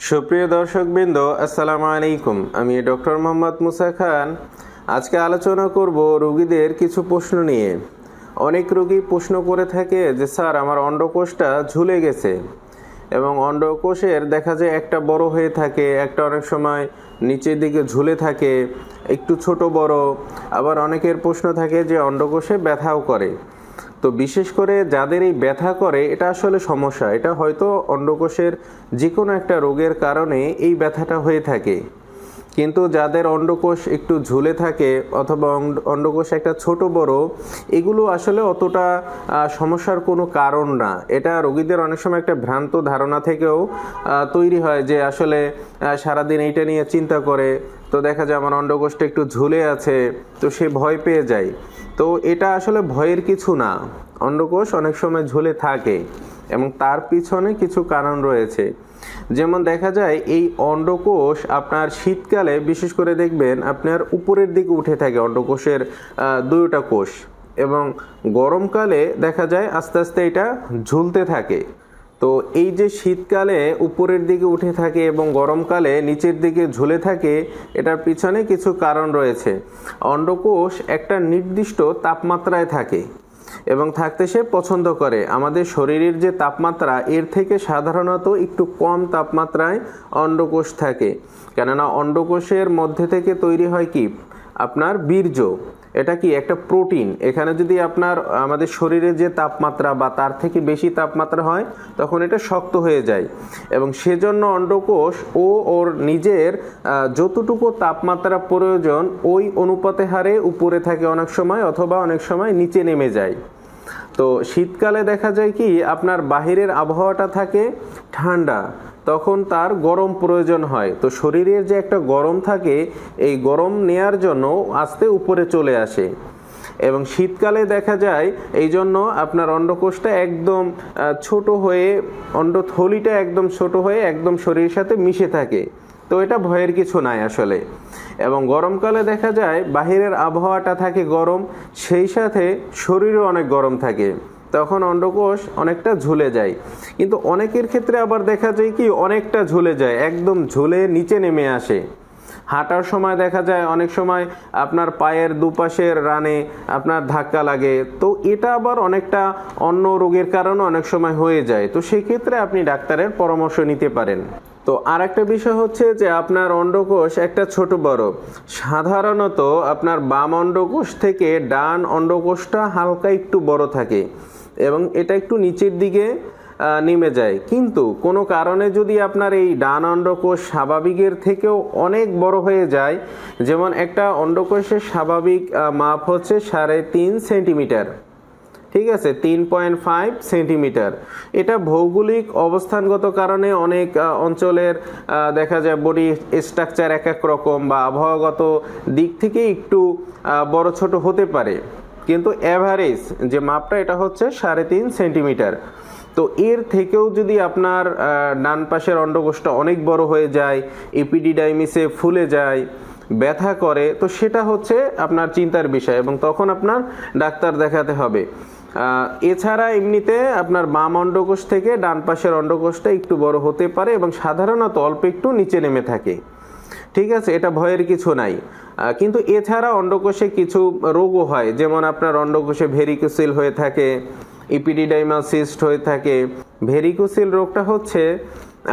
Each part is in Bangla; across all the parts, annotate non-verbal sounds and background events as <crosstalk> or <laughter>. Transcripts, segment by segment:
সুপ্রিয় দর্শকবৃন্দ, আসসালামু আলাইকুম। আমি ডক্টর মোহাম্মদ মুসা খান। আজকে আলোচনা করব রোগীদের কিছু প্রশ্ন নিয়ে। অনেক রোগী প্রশ্ন করে থাকে যে, স্যার, আমার অন্ডকোষটা ঝুলে গেছে। এবং অন্ডকোষের দেখা যায় একটা বড় হয়ে থাকে, একটা অনেক সময় নিচের দিকে ঝুলে থাকে, একটু ছোট বড়। আবার অনেকের প্রশ্ন থাকে যে, অন্ডকোষে ব্যথাও করে। তো বিশেষ করে যাদের এই ব্যথা করে, এটা আসলে সমস্যা। এটা হয়তো অন্ডকোষের যে কোনো একটা রোগের কারণে এই ব্যথাটা হয়ে থাকে। কিন্তু যাদের অন্ডকোষ একটু ঝুলে থাকে অথবা অন্ড- অন্ডকোষ একটা ছোট বড়, এগুলো আসলে অতটা সমস্যার কোনো কারণ না। এটা রোগীদের অনেক সময় একটা ভ্রান্ত ধারণা থেকেও তৈরি হয় যে আসলে সারাদিন এইটা নিয়ে চিন্তা করে, তো দেখা যায় আমার অন্ডকোষটা একটু ঝুলে আছে, তো সে ভয় পেয়ে যায়। তো এটা আসলে ভয়ের কিছু না। অন্ডকোষ অনেক সময় ঝুলে থাকে এবং তার পিছনে কিছু কারণ রয়েছে। যেমন দেখা যায়, এই অন্ডকোষ আপনার শীতকালে বিশেষ করে দেখবেন আপনার উপরের দিকে উঠে থাকে অন্ডকোষের দুইটা কোষ এবং গরমকালে দেখা যায় আস্তে আস্তে এটা ঝুলতে থাকে। তো এই যে শীতকালে উপরের দিকে উঠে থাকে এবং গরমকালে নিচের দিকে ঝুলে থাকে, এটার পিছনে কিছু কারণ রয়েছে। অন্ডকোষ একটা নির্দিষ্ট তাপমাত্রায় থাকে। এবং থাকতে সে পছন্দ করে। আমাদের শরীরের যে তাপমাত্রা, এর থেকে সাধারণত একটু কম তাপমাত্রায় অন্ডকোষ থাকে। কেননা অন্ডকোষের মধ্যে থেকে তৈরি হয় কি? আপনার বীর্য। এটা কি একটা প্রোটিন? এখানে যদি আপনার, আমাদের শরীরে যে তাপমাত্রা বা তার থেকে বেশি তাপমাত্রা হয়, তখন এটা শক্ত হয়ে যায়। এবং সেজন্য অন্ডকোষ ও ওর নিজের যতটুকু তাপমাত্রা প্রয়োজন, ওই অনুপাতে হারে উপরে থাকে অনেক সময় অথবা অনেক সময় নিচে নেমে যায়। তো শীতকালে দেখা যায় কি, আপনার বাহিরের আবহাওয়াটা থাকে ঠান্ডা। তখন তার গরম প্রয়োজন হয়। তো শরীরের যে একটা গরম থাকে, এই গরম নেয়ার জন্য আস্তে উপরে চলে আসে। এবং শীতকালে দেখা যায় এই জন্য আপনার অন্ডকোষটা একদম ছোট হয়ে, অন্ডথলিটা একদম ছোট হয়ে একদম শরীরের সাথে মিশে থাকে। তো এটা ভয়ের কিছু নাই আসলে। এবং গরমকালে দেখা যায়, বাহিরের আবহাওয়াটা থাকে গরম, সেই সাথে শরীরও অনেক গরম থাকে। তখন অন্ডকোষ অনেকটা ঝুলে যায়। কিন্তু অনেকের ক্ষেত্রে আবার দেখা যায় কি, অনেকটা ঝুলে যায়, একদম ঝুলে নিচে নেমে আসে। হাঁটার সময় দেখা যায় অনেক সময় আপনার পায়ের দুপাশের রানে আপনার ধাক্কা লাগে। তো এটা আবার অনেকটা অন্য রোগের কারণে অনেক সময় হয়ে যায়। তো সেই ক্ষেত্রে আপনি ডাক্তারের পরামর্শ নিতে পারেন। তো আর একটা বিষয় হচ্ছে যে, আপনার অন্ডকোষ একটা ছোট বড়। সাধারণত আপনার বাম অন্ডকোষ থেকে ডান অন্ডকোষটা হালকা একটু বড় থাকে। এবং এটা একটু নিচের দিকে নেমে যায়। কিন্তু কোনো কারণে যদি আপনার এই ডান অন্ডকোষ স্বাভাবিকের থেকেও অনেক বড় হয়ে যায়, যেমন একটা অন্ডকোষের স্বাভাবিক মাপ হচ্ছে সাড়ে তিন সেন্টিমিটার। ঠিক আছে? তিন পয়েন্ট ফাইভ সেন্টিমিটার। এটা ভৌগোলিক অবস্থানগত কারণে অনেক অঞ্চলের দেখা যায় বডি স্ট্রাকচার এক এক রকম বা আবহাওয়াগত দিক থেকে একটু বড় ছোট হতে পারে। কিন্তু অ্যাভারেজ যে মাপটা, এটা হচ্ছে সাড়ে তিন সেন্টিমিটার তো এর থেকেও যদি আপনার ডান পাশের অন্ডকোষটা অনেক বড় হয়ে যায় এপিডিডাইমিসে ফুলে যায়, ব্যথা করে, তো সেটা হচ্ছে আপনার চিন্তার বিষয় এবং তখন আপনার ডাক্তার দেখাতে হবে। এছাড়া এমনিতে আপনার বাম অন্ডকোষ থেকে ডান পাশের অন্ডকোষটা একটু বড় হতে পারে এবং সাধারণত অল্প একটু নিচে নেমে থাকে। ঠিক আছে, এটা ভয়ের কিছু নাই। কিন্তু এছাড়া অন্ডকোষে কিছু রোগও হয়। যেমন আপনার অন্ডকোষে ভেরিকোসিল হয়ে থাকে ইপিডিডাইমাল সিস্ট হয়ে থাকে। ভেরিকোসিল রোগটা হচ্ছে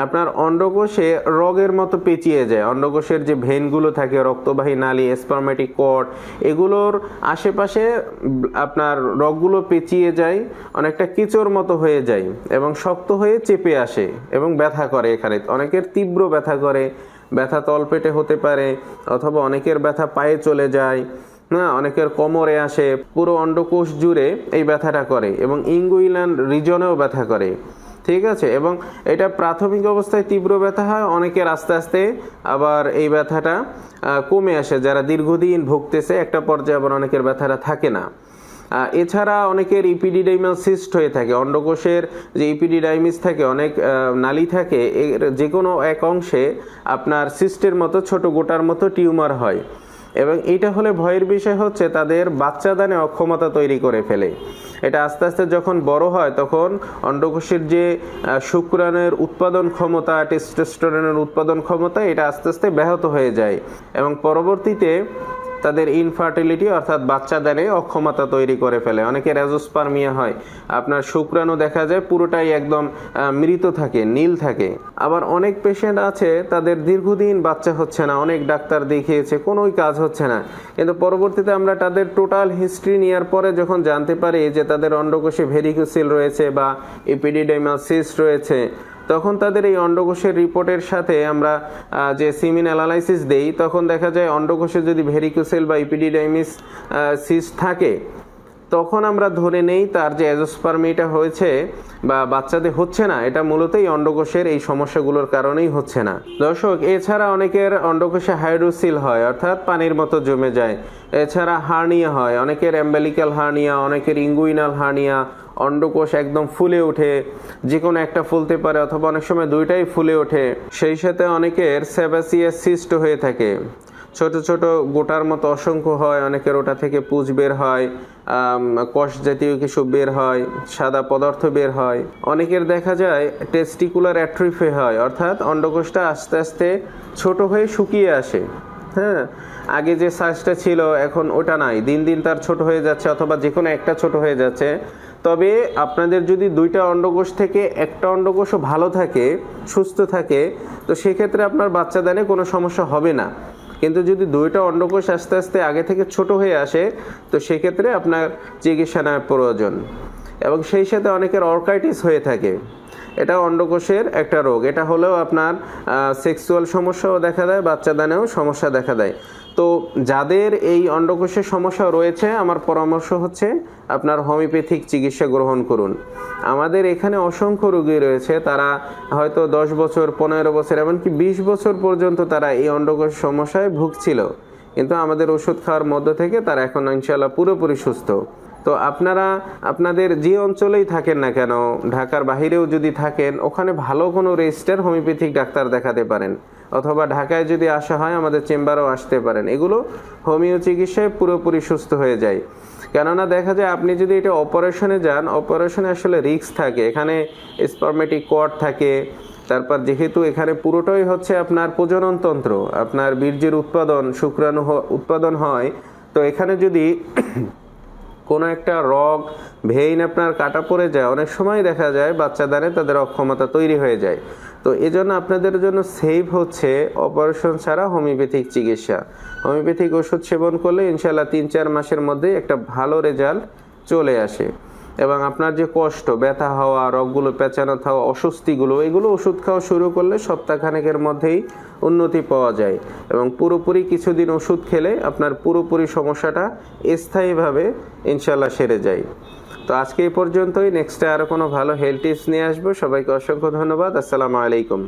আপনার অন্ডকোষে রগের মতো পেঁচিয়ে যায়। অন্ডকোষের যে ভেনগুলো থাকে, রক্তবাহী নালী স্পার্মেটিক কর্ড এগুলোর আশেপাশে আপনার রগগুলো পেঁচিয়ে যায়, অনেকটা কিচোর মতো হয়ে যায় এবং শক্ত হয়ে চেপে আসে এবং ব্যথা করে এখানে। অনেকের তীব্র ব্যথা করে ব্যথা তলপেটে হতে পারে, অথবা অনেকের ব্যথা পায়ে চলে যায়, না, অনেকের কোমরে আসে, পুরো অন্ডকোষ জুড়ে এই ব্যথাটা করে এবং ইঙ্গুইল্যান্ড রিজনেও ব্যথা করে, ঠিক আছে? এবং এটা প্রাথমিক অবস্থায় তীব্র ব্যথা হয়, অনেকের আস্তে আস্তে আবার এই ব্যথাটা কমে আসে, যারা দীর্ঘদিন ভুগতেছে, একটা পর্যায়ে আবার অনেকের ব্যথাটা থাকে না। এছাড়া অনেকের ইপিডিডাইমাল সিস্ট হয়ে থাকে, অন্ডকোষের যে ইপিডিডাইমিস থাকে, অনেক নালী থাকে, এর যে কোনো এক অংশে আপনার সিস্টের মতো ছোট গোটার মতো টিউমার হয়। এবং এটা হলে ভয়ের বিষয় হচ্ছে তাদের বাচ্চাদানে অক্ষমতা তৈরি করে ফেলে। এটা আস্তে আস্তে যখন বড় হয়, তখন অন্ডকোষের যে শুক্রাণুর উৎপাদন ক্ষমতা টেস্টোস্টেরনের উৎপাদন ক্ষমতা, এটা আস্তে আস্তে ব্যাহত হয়ে যায়। এবং পরবর্তীতে তাদের ইনফার্টিলিটি অর্থাৎ বাচ্চাদানে অক্ষমতা তৈরি করে ফেলে। অনেকের অ্যাজোস্পার্মিয়া হয়। আপনার শুক্রাণু দেখা যায়, পুরোটাই একদম মৃত থাকে, নীল থাকে। আবার অনেক পেশেন্ট আছে, তাদের দীর্ঘদিন বাচ্চা হচ্ছে না, অনেক ডাক্তার দেখিয়েছে, কোনোই কাজ হচ্ছে না। কিন্তু পরবর্তীতে আমরা তাদের টোটাল হিস্ট্রি নেওয়ার পরে যখন জানতে পারি যে তাদের অন্ডকোষে ভেরিকোসিল রয়েছে বা এপিডিডেমাল সিস্ট রয়েছে তখন তাদের এই অন্ডকোষের রিপোর্টের সাথে আমরা যে সিমিন অ্যানালাইসিস দেই, তখন দেখা যায় অন্ডকোষে যদি ভেরিকোসেল বা ইপিডিডাইমিস সিস থাকে তখন আমরা ধরে নেই তার যে অ্যাজোস্পার্মিটা হয়েছে বা বাচ্চাদের হচ্ছে না, এটা মূলত এই অন্ডকোষের এই সমস্যাগুলোর কারণেই হচ্ছে না। দর্শক, এছাড়া অনেকের অন্ডকোষে হাইড্রোসিল হয়, অর্থাৎ পানির মতো জমে যায়। এছাড়া হার্নিয়া হয়, অনেকের অ্যাম্বেলিক্যাল হার্নিয়া, অনেকের ইঙ্গুইনাল হার্নিয়া, অন্ডকোষ একদম ফুলে ওঠে যে কোনো একটা ফুলতে পারে অথবা অনেক সময় দুইটাই ফুলে ওঠে। সেই সাথে অনেকের সেবাসিয়াস সিস্ট হয়ে থাকে। ছোট ছোট গোটার মতো অসংখ্য হয়, অনেকের ওটা থেকে পুঁজ বের হয় কষ জাতীয় কিছু বের হয়, সাদা পদার্থ বের হয়। অনেকের দেখা যায় টেস্টিকুলার অ্যাট্রিফে হয়, অর্থাৎ অন্ডকোষটা আস্তে আস্তে ছোট হয়ে শুকিয়ে আসে। হ্যাঁ আগে যে সাইজটা ছিল, এখন ওটা নাই। দিন দিন তার ছোট হয়ে যাচ্ছে অথবা যে কোনো একটা ছোট হয়ে যাচ্ছে। তবে আপনাদের যদি দুইটা অন্ডকোষ থেকে একটা অন্ডকোষও ভালো থাকে, সুস্থ থাকে, তো সেক্ষেত্রে আপনার বাচ্চাদানে কোনো সমস্যা হবে না। কিন্তু যদি দুইটা অন্ডকোষ আস্তে আস্তে আগে থেকে ছোট হয়ে আসে, তো সেক্ষেত্রে আপনার চিকিৎসা নেওয়ার প্রয়োজন। এবং সেই সাথে অনেকের অর্কাইটিস হয়ে থাকে। এটা অন্ডকোষের একটা রোগ। এটা হলেও আপনার সেক্সুয়াল সমস্যাও দেখা দেয় বাচ্চাদানেও সমস্যা দেখা দেয়। তো যাদের এই অন্ডকোষের সমস্যা রয়েছে, আমার পরামর্শ হচ্ছে আপনার হোমিওপ্যাথিক চিকিৎসা গ্রহণ করুন। আমাদের এখানে অসংখ্য রোগী রয়েছে, তারা হয়তো দশ বছর, পনেরো বছর, এমনকি বিশ বছর পর্যন্ত তারা এই অন্ডকোষ সমস্যায় ভুগছিল। কিন্তু আমাদের ওষুধ খাওয়ার মধ্য থেকে তারা এখন ইনশাল্লাহ পুরোপুরি সুস্থ। তো আপনারা, আপনাদের যে অঞ্চলেই থাকেন না কেন, ঢাকার বাহিরেও যদি থাকেন, ওখানে ভালো কোনো রেজিস্টার হোমিওপ্যাথিক ডাক্তার দেখাতে পারেন। অথবা ঢাকায় যদি আসা হয়, আমাদের চেম্বারেও আসতে পারেন। এগুলো হোমিও চিকিৎসায় পুরোপুরি সুস্থ হয়ে যায়। কেননা দেখা যায়, আপনি যদি এটা অপারেশনে যান, অপারেশনে আসলে রিস্ক থাকে। এখানে স্পারমেটিক কোয়ার্ড থাকে। তারপর যেহেতু এখানে পুরোটাই হচ্ছে আপনার প্রজননতন্ত্র, আপনার বীর্যের উৎপাদন, শুক্রাণু উৎপাদন হয়, তো এখানে যদি <clears throat> কোনো একটা রগ, ভেইন আপনার কাটা পড়ে যায়, অনেক সময় দেখা যায় বাচ্চাদারে, তাদের অক্ষমতা তৈরি হয়ে যায়। তো এজন্য আপনাদের জন্য সেভ হচ্ছে অপারেশন ছাড়া হোমিওপ্যাথিক চিকিৎসা। হোমিওপ্যাথিক ওষুধ সেবন করলে ইনশাল্লাহ তিন চার মাসের মধ্যে একটা ভালো রেজাল্ট চলে আসে। এবং আপনার যে কষ্ট, ব্যথা হওয়া, রগগুলো পেঁচানো থাকা অস্বস্তিগুলো, এগুলো ওষুধ খাওয়া শুরু করলে সপ্তাহখানেকের মধ্যেই উন্নতি পাওয়া যায়। এবং পুরোপুরি কিছুদিন ওষুধ খেলে আপনার পুরোপুরি সমস্যাটা স্থায়ীভাবে ইনশাল্লাহ সেরে যায়। তো আজকে এই পর্যন্তই। নেক্সটে আরও কোনো ভালো হেলথ টিপস নিয়ে আসব। সবাইকে অসংখ্য ধন্যবাদ। আসসালামু আলাইকুম।